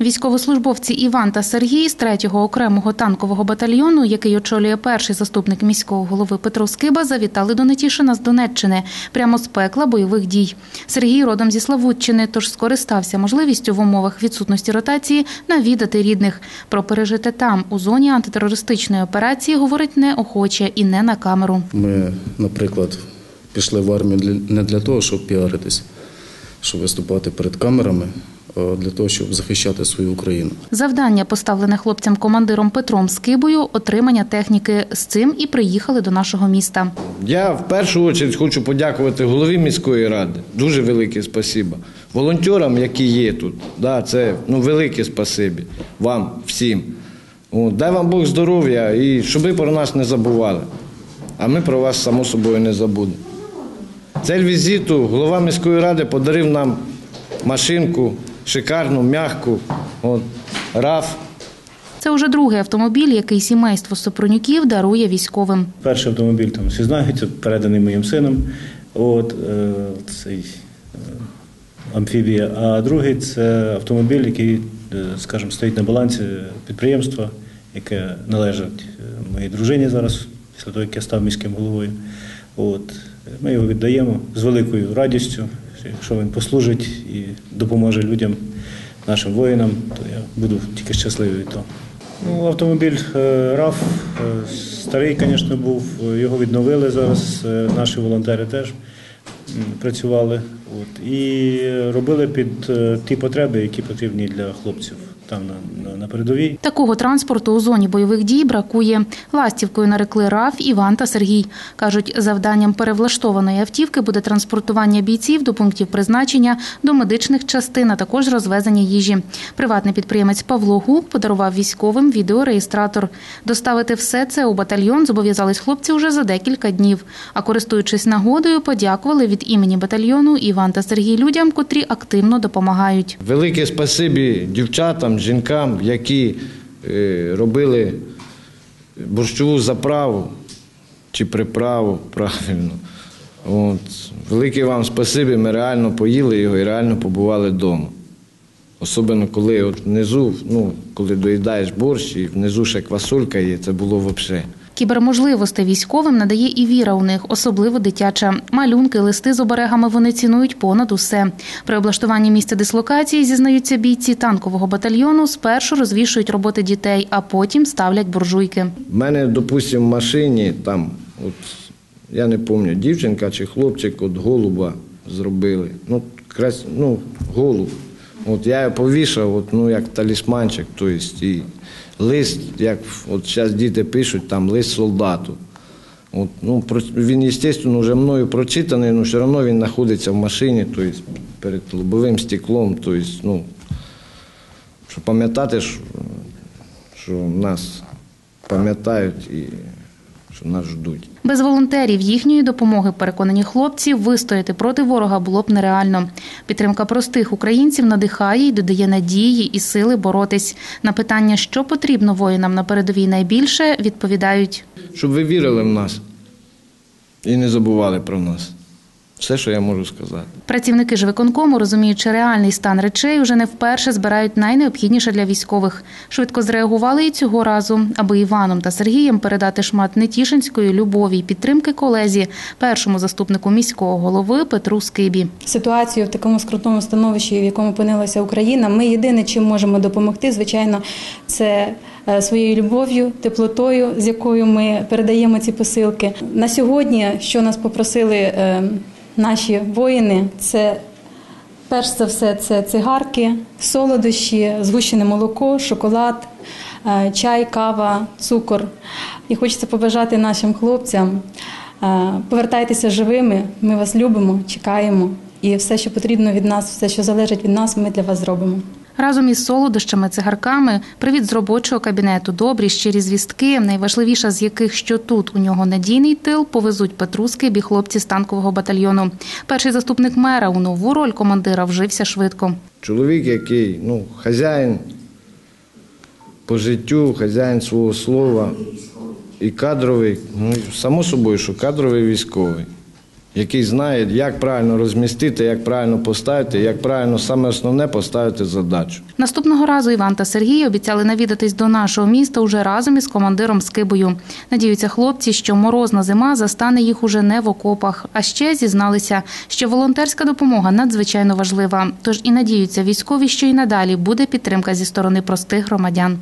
Військовослужбовці Іван та Сергій з 3-го окремого танкового батальйону, який очолює перший заступник міського голови Петро Скиба, завітали до Нетішина з Донеччини, прямо з пекла бойових дій. Сергій родом зі Славутчини, тож скористався можливістю в умовах відсутності ротації навідати рідних. Про пережите там у зоні антитерористичної операції говорить неохоче і не на камеру. Ми, наприклад, пішли в армію не для того, щоб піаритись, щоб виступати перед камерами, для того, щоб захищати свою Україну. Завдання, поставлене хлопцям командиром Петром Скибою, отримання техніки. З цим і приїхали до нашого міста. Я в першу чергу хочу подякувати голові міської ради. Дуже велике спасибо. Волонтерам, які є тут. Да, це ну, велике спасибі вам всім. От, дай вам Бог здоров'я і щоб ви про нас не забували. А ми про вас, само собою, не забудемо. Цель візиту голова міської ради подарив нам машинку, шикарну, м'яку, от, раф. Це уже другий автомобіль, який сімейство Сопронюків дарує військовим. Перший автомобіль там всі знають, переданий моїм сином. От е, цей е, амфібія. А другий це автомобіль, який, е, скажімо, стоїть на балансі підприємства, яке належить е, моїй дружині зараз, після того, як я став міським головою. От ми його віддаємо з великою радістю. Якщо він послужить і допоможе людям, нашим воїнам, то я буду тільки щасливий від того. Ну, автомобіль е, РАФ е, старий, звісно, був. е, Його відновили зараз. е, Наші волонтери теж працювали. От, і робили під е, ті потреби, які потрібні для хлопців там на, на, на передовій. Такого транспорту у зоні бойових дій бракує. Ластівкою нарекли Раф, Іван та Сергій. Кажуть, завданням перевлаштованої автівки буде транспортування бійців до пунктів призначення, до медичних частин, а також розвезення їжі. Приватний підприємець Павло Гук подарував військовим відеореєстратор. Доставити все це у батальйон зобов'язались хлопці вже за декілька днів. А користуючись нагодою, подякували від імені батальйону Іван та Сергій людям, котрі активно допомагають. Велике спасибі дівчатам, жінкам, які е, робили борщову заправу чи приправу правильно. От. Велике вам спасибі, ми реально поїли його і реально побували вдома. Особливо, коли от внизу, ну, коли доїдаєш борщ і внизу ще квасолька є, це було взагалі. Кіберможливостей військовим надає і віра у них, особливо дитяча. Малюнки, листи з оберегами вони цінують понад усе. При облаштуванні місця дислокації, зізнаються бійці танкового батальйону, спершу розвішують роботи дітей, а потім ставлять буржуйки. У мене, допустимо, в машині там, от, я не пам'ятаю, дівчинка чи хлопчик от голуба зробили. Ну, крас, ну голуб. От я його повішав, от, ну, як талісманчик, тобто, і лист, як от зараз діти пишуть, там лист солдату. От, ну, він, звісно, вже мною прочитаний, але все одно він знаходиться в машині, тобто, перед лобовим стеклом. Тобто, ну, щоб пам'ятати, що, що нас пам'ятають і що нас ждуть. Без волонтерів їхньої допомоги, переконані хлопці, вистояти проти ворога було б нереально. Підтримка простих українців надихає і додає надії і сили боротись. На питання, що потрібно воїнам на передовій найбільше, відповідають. Щоб ви вірили в нас і не забували про нас. Все, що я можу сказати. Працівники ж виконкому, розуміючи реальний стан речей, уже не вперше збирають найнеобхідніше для військових. Швидко зреагували і цього разу, аби Іваном та Сергієм передати шмат нетішинської любові і підтримки колезі, першому заступнику міського голови Петру Скибі. ситуацію в такому скрутному становищі, в якому опинилася Україна. Ми єдине, чим можемо допомогти, звичайно, це е, своєю любов'ю, теплотою, з якою ми передаємо ці посилки. На сьогодні, що нас попросили е, наші воїни, це перш за все це цигарки, солодощі, згущене молоко, шоколад. е, Чай, кава, цукор. І хочеться побажати нашим хлопцям. е, Повертайтеся живими, ми вас любимо, чекаємо. І все, що потрібно від нас, все, що залежить від нас, ми для вас зробимо. Разом із солодощами, цигарками, привіт з робочого кабінету, добрі, щирі звістки, найважливіша з яких, що тут у нього надійний тил, повезуть Петру Скибі хлопці з танкового батальйону. Перший заступник мера у нову роль командира вжився швидко. Чоловік, який ну, хазяїн по життю, хазяїн свого слова і кадровий, ну, само собою, що кадровий військовий. Який знає, як правильно розмістити, як правильно поставити, як правильно саме основне поставити задачу. Наступного разу Іван та Сергій обіцяли навідатись до нашого міста уже разом із командиром Скибою. Надіються хлопці, що морозна зима застане їх уже не в окопах. А ще зізналися, що волонтерська допомога надзвичайно важлива. Тож і надіються військові, що і надалі буде підтримка зі сторони простих громадян.